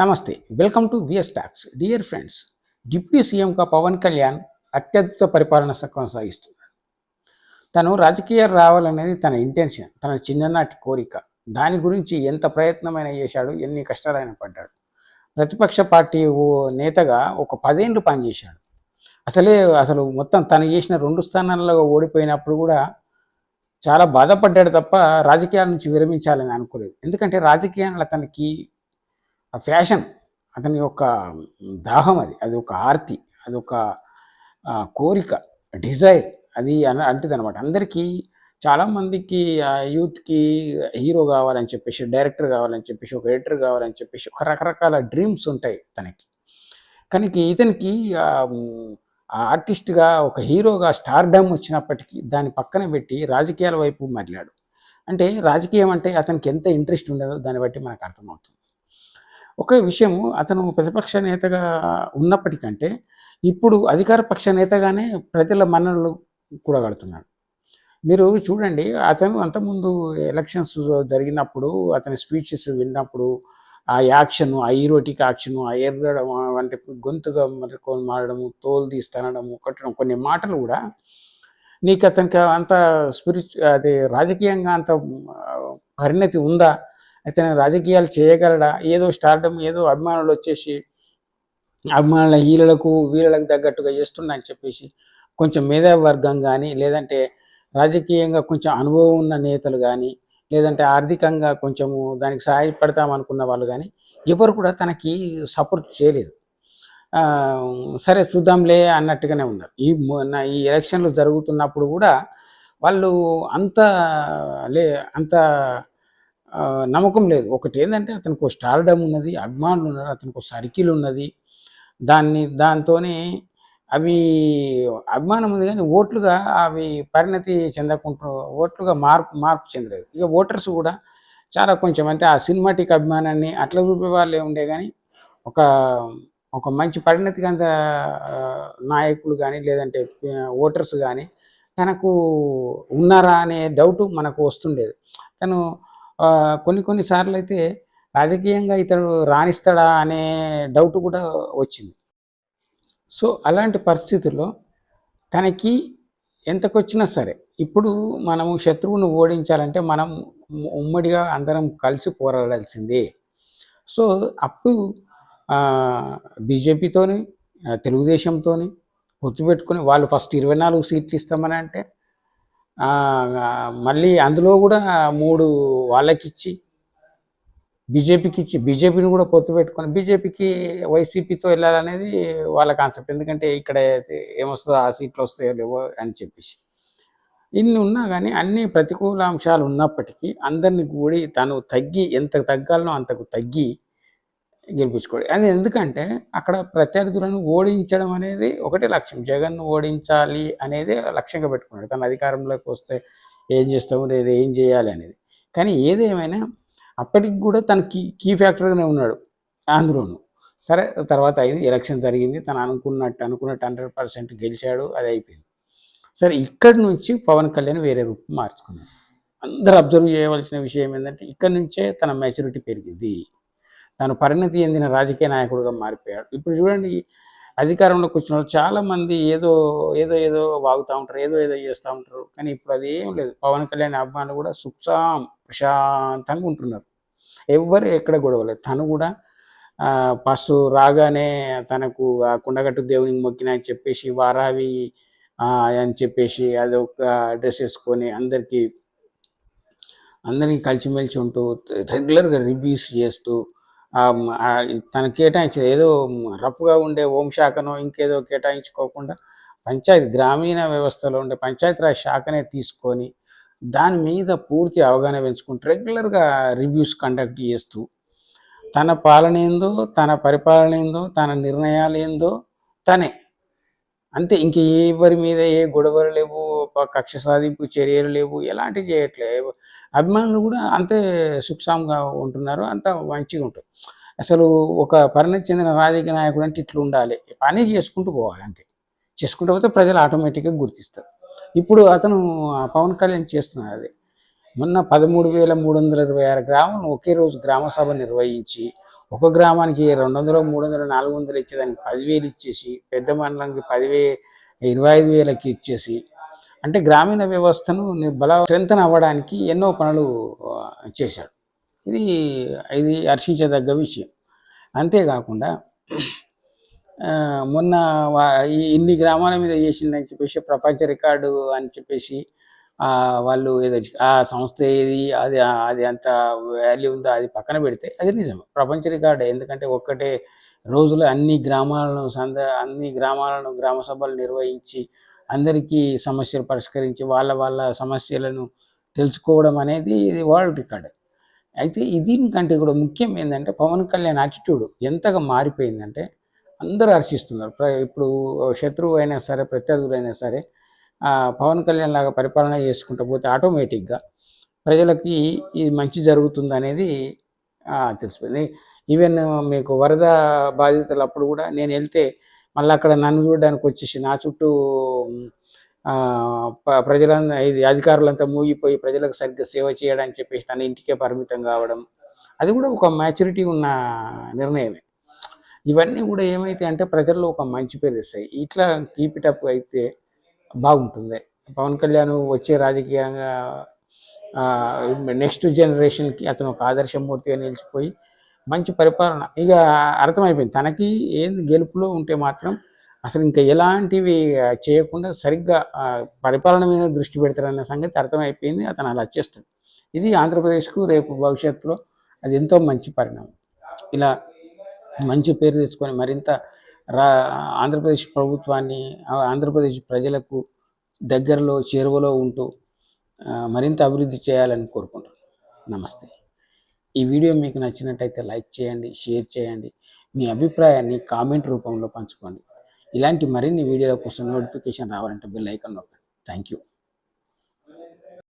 నమస్తే welcome to VS talks dear friends deputy సీఎంగా పవన్ కళ్యాణ్ అత్యద్భుత పరిపాలన కొనసాగిస్తున్నారు తను రాజకీయాలు రావాలనేది తన ఇంటెన్షన్ తన చిన్ననాటి కోరిక. దాని గురించి ఎంత ప్రయత్నమైనా చేశాడు ఎన్ని కష్టాలైన పడ్డాడు. ప్రతిపక్ష పార్టీ ఓ నేతగా ఒక పదేళ్ళు పనిచేశాడు. అసలే అసలు మొత్తం తను చేసిన రెండు స్థానాల్లో ఓడిపోయినప్పుడు కూడా చాలా బాధపడ్డాడు తప్ప రాజకీయాల నుంచి విరమించాలని అనుకోలేదు. ఎందుకంటే రాజకీయాలు అతనికి ఆ ఫ్యాషన్ అతని యొక్క దాహం అది అది ఒక ఆర్తి అది ఒక కోరిక డిజైర్ అది అన అంటుంది అనమాట అందరికీ చాలామందికి యూత్కి హీరో కావాలని చెప్పేసి డైరెక్టర్ కావాలని చెప్పేసి ఒక ఎడిటర్ కావాలని చెప్పేసి ఒక రకరకాల డ్రీమ్స్ ఉంటాయి తనకి. కానీ ఇతనికి ఆర్టిస్ట్గా ఒక హీరోగా స్టార్డమ్ వచ్చినప్పటికీ దాన్ని పక్కన పెట్టి రాజకీయాల వైపు మరలాడు. అంటే రాజకీయం అంటే అతనికి ఎంత ఇంట్రెస్ట్ ఉండదో దాన్ని బట్టి మనకు అర్థమవుతుంది. ఒక విషయము అతను ప్రతిపక్ష నేతగా ఉన్నప్పటికంటే ఇప్పుడు అధికార పక్ష నేతగానే ప్రజల మన్ననలు కూడగడుతున్నాడు మీరు చూడండి అతను అంతకుముందు ఎలక్షన్స్ జరిగినప్పుడు అతని స్పీచెస్ విన్నప్పుడు ఆ యాక్షన్ ఆ ఈరోటిక్ యాక్షన్ ఆ ఎర్రడం అంటే గొంతుగా మరుకొని మారడము తోలు తీసి తనడము కొట్టడం కొన్ని మాటలు కూడా నీకు అతనికి అంత స్పిరిచు అది రాజకీయంగా అంత పరిణతి ఉందా? అయితే రాజకీయాలు చేయగలడా? ఏదో స్టార్డమ్ ఏదో అభిమానులు వచ్చేసి అభిమానుల హీలలకు వీళ్ళకు తగ్గట్టుగా చేస్తున్నా అని చెప్పేసి కొంచెం మేధావి వర్గం కానీ లేదంటే రాజకీయంగా కొంచెం అనుభవం ఉన్న నేతలు కానీ లేదంటే ఆర్థికంగా కొంచెము దానికి సహాయపడతామనుకున్న వాళ్ళు కానీ ఎవరు కూడా తనకి సపోర్ట్ చేయలేదు. సరే చూద్దాంలే అన్నట్టుగానే ఉన్నారు. ఈ ఈ ఎలక్షన్లు జరుగుతున్నప్పుడు కూడా వాళ్ళు అంత లే అంత నమ్మకం లేదు. ఒకటి ఏంటంటే అతనికి ఒక స్టార్డమ్ ఉన్నది అభిమానులు ఉన్నారు అతనికి ఒక సర్కిల్ ఉన్నది. దాన్ని దాంతోనే అవి అభిమానం ఉంది కానీ ఓట్లుగా అవి పరిణతి చెందకుండా ఓట్లుగా మార్పు మార్పు చెందలేదు. ఇక ఓటర్స్ కూడా చాలా కొంచెం అంటే ఆ సినిమాటిక్ అభిమానాన్ని అట్లా చూపే వాళ్ళే ఉండే కానీ ఒక ఒక మంచి పరిణతి గంత నాయకులు కానీ లేదంటే ఓటర్స్ కానీ తనకు ఉన్నారా అనే డౌట్ మనకు వస్తుండేది. తను కొన్ని కొన్నిసార్లు అయితే రాజకీయంగా ఇతడు రాణిస్తాడా అనే డౌట్ కూడా వచ్చింది. సో అలాంటి పరిస్థితుల్లో తనకి ఎంతకొచ్చినా సరే ఇప్పుడు మనము శత్రువును ఓడించాలంటే మనం ఉమ్మడిగా అందరం కలిసి పోరాడాల్సిందే. సో అప్పుడు బీజేపీతోని తెలుగుదేశంతోని పొత్తు పెట్టుకొని వాళ్ళు ఫస్ట్ ఇరవై నాలుగు సీట్లు ఇస్తామని అంటే మళ్ళీ అందులో కూడా మూడు వాళ్ళకిచ్చి బీజేపీకి ఇచ్చి బీజేపీని కూడా పొత్తు పెట్టుకొని బీజేపీకి వైసీపీతో వెళ్ళాలనేది వాళ్ళ కాన్సెప్ట్ ఎందుకంటే ఇక్కడ ఏమొస్తుందో ఆ సీట్లు వస్తాయో లేవో అని చెప్పేసి. ఇన్ని ఉన్నా కానీ అన్ని ప్రతికూల అంశాలు ఉన్నప్పటికీ అందరిని కూడి తను తగ్గి ఎంత తగ్గాలనో అంతకు తగ్గి గెలిపించుకోడు అది ఎందుకంటే అక్కడ ప్రత్యర్థులను ఓడించడం అనేది ఒకటే లక్ష్యం. జగన్ను ఓడించాలి అనేది లక్ష్యంగా పెట్టుకున్నాడు. తన అధికారంలోకి వస్తే ఏం చేస్తాము? నేను ఏం చేయాలి అనేది. కానీ ఏదేమైనా అప్పటికి కూడా తన కీ కీ ఫ్యాక్టర్గానే ఉన్నాడు ఆంధ్రోను. సరే తర్వాత అయింది ఎలక్షన్ జరిగింది. తను అనుకున్నట్టు అనుకున్నట్టు హండ్రెడ్ పర్సెంట్ గెలిచాడు అది అయిపోయింది. సరే ఇక్కడి నుంచి పవన్ కళ్యాణ్ వేరే రూపం మార్చుకున్నాడు. అందరూ అబ్జర్వ్ చేయవలసిన విషయం ఏంటంటే ఇక్కడి నుంచే తన మెచ్యూరిటీ పెరిగింది. తను పరిణతి చెందిన రాజకీయ నాయకుడిగా మారిపోయాడు. ఇప్పుడు చూడండి అధికారంలోకి వచ్చిన వాళ్ళు చాలామంది ఏదో ఏదో ఏదో వాగుతూ ఉంటారు ఏదో ఏదో చేస్తూ ఉంటారు. కానీ ఇప్పుడు అది ఏం లేదు. పవన్ కళ్యాణ్ అభిమానులు కూడా సుఖసాం ప్రశాంతంగా ఉంటున్నారు. ఎవ్వరు ఎక్కడ గొడవలేదు. తను కూడా ఫస్ట్ రాగానే తనకు ఆ కుండగట్టు దేవునికి మొక్కిన అని చెప్పేసి వారావి అని చెప్పేసి అదొక డ్రెస్ వేసుకొని అందరికీ అందరికీ కలిసిమెలిసి ఉంటూ రెగ్యులర్గా రివ్యూస్ చేస్తూ తను కేటాయించిన ఏదో రఫ్గా ఉండే హోంశాఖనో ఇంకేదో కేటాయించుకోకుండా పంచాయతీ గ్రామీణ వ్యవస్థలో ఉండే పంచాయతీరాజ్ శాఖనే తీసుకొని దాని మీద పూర్తి అవగాహన పెంచుకుంటూ రెగ్యులర్గా రివ్యూస్ కండక్ట్ చేస్తూ తన పాలన ఏందో తన పరిపాలన ఏందో తన నిర్ణయాలు ఏందో తనే. అంతే. ఇంక ఎవరి మీద ఏ గొడవలు లేవు కక్ష సాధింపు చర్యలు లేవు ఎలాంటివి చేయట్లేదు అభిమానులు కూడా అంతే సుఖసాంగా ఉంటున్నారు అంత మంచిగా ఉంటుంది అసలు ఒక పరిణతి చెందిన రాజకీయ నాయకుడు అంటే ఇట్లా ఉండాలి. పని చేసుకుంటూ పోవాలి అంతే. చేసుకుంటూ పోతే ప్రజలు ఆటోమేటిక్గా గుర్తిస్తారు. ఇప్పుడు అతను పవన్ కళ్యాణ్ చేస్తున్నారు అది. మొన్న పదమూడు వేల మూడు వందల ఇరవై ఆరు గ్రామం ఒకే రోజు గ్రామ సభ నిర్వహించి ఒక గ్రామానికి రెండు వందలు మూడు వందలు నాలుగు వందలు ఇచ్చేదానికి పదివేలు ఇచ్చేసి పెద్ద మండలానికి పదివే ఇరవై ఐదు వేలకి ఇచ్చేసి అంటే గ్రామీణ వ్యవస్థను బల స్ట్రెంగ్తన్ అవ్వడానికి ఎన్నో పనులు చేశాడు. ఇది ఇది హర్షించదగ్గ విషయం. అంతేకాకుండా మొన్న ఇన్ని గ్రామాల మీద చేసిందని చెప్పేసి ప్రపంచ రికార్డు అని చెప్పేసి వాళ్ళు ఏదో ఆ సంస్థ ఏది అది అది అంత వాల్యూ ఉందో అది పక్కన పెడితే అది నిజం ప్రపంచ రికార్డు. ఎందుకంటే ఒక్కటే రోజులో అన్ని గ్రామాలను సంద అన్ని గ్రామాలను గ్రామ సభలు నిర్వహించి అందరికీ సమస్యలు పరిష్కరించి వాళ్ళ వాళ్ళ సమస్యలను తెలుసుకోవడం అనేది ఇది వరల్డ్ రికార్డ్. అయితే దీనికంటే కూడా ముఖ్యం ఏంటంటే పవన్ కళ్యాణ్ యాటిట్యూడ్ ఎంతగా మారిపోయిందంటే అందరూ హర్షిస్తున్నారు. ప్ర- ఇప్పుడు శత్రువు అయినా సరే ప్రత్యర్థులు అయినా సరే పవన్ కళ్యాణ్ లాగా పరిపాలన చేసుకుంటూ పోతే ఆటోమేటిక్గా ప్రజలకి ఇది మంచి జరుగుతుంది అనేది తెలిసిపోయింది. ఈవెన్ మీకు వరద బాధితులు అప్పుడు కూడా నేను వెళ్తే మళ్ళీ అక్కడ నన్ను చూడడానికి వచ్చేసి నా చుట్టూ ప్రజలంతా ఇది అధికారులంతా మూగిపోయి ప్రజలకు సరిగ్గా సేవ చేయడానికి చెప్పేసి తన ఇంటికే పరిమితం కావడం అది కూడా ఒక మ్యాచ్యూరిటీ ఉన్న నిర్ణయమే. ఇవన్నీ కూడా ఏమైతే అంటే ప్రజల్లో ఒక మంచి పేరు ఇస్తాయి ఇట్లా కీప్ ఇట్ అప్ అయితే బాగుంటుంది. పవన్ కళ్యాణ్ వచ్చే రాజకీయంగా నెక్స్ట్ జనరేషన్కి అతను ఒక ఆదర్శమూర్తిగా నిలిచిపోయి మంచి పరిపాలన. ఇక అర్థమైపోయింది. తనకి ఏంది గెలుపులో ఉంటే మాత్రం అసలు ఇంకా ఎలాంటివి చేయకుండా సరిగ్గా పరిపాలన మీద దృష్టి పెడతారన్న సంగతి అర్థమైపోయింది. అతను అలా చేస్తాడు. ఇది ఆంధ్రప్రదేశ్కు రేపు భవిష్యత్తులో అది ఎంతో మంచి పరిణామం. ఇలా మంచి పేరు తెచ్చుకొని మరింత రా ఆంధ్రప్రదేశ్ ప్రభుత్వాన్ని ఆంధ్రప్రదేశ్ ప్రజలకు దగ్గరలో చేరువలో ఉంటూ మరింత అభివృద్ధి చేయాలని కోరుకుంటున్నాను. నమస్తే. ఈ వీడియో మీకు నచ్చినట్టయితే లైక్ చేయండి షేర్ చేయండి మీ అభిప్రాయాన్ని కామెంట్ రూపంలో పంచుకోండి. ఇలాంటి మరిన్ని వీడియోల కోసం నోటిఫికేషన్ రావాలంటే బెల్ ఐకాన్ నొక్కండి. Thank you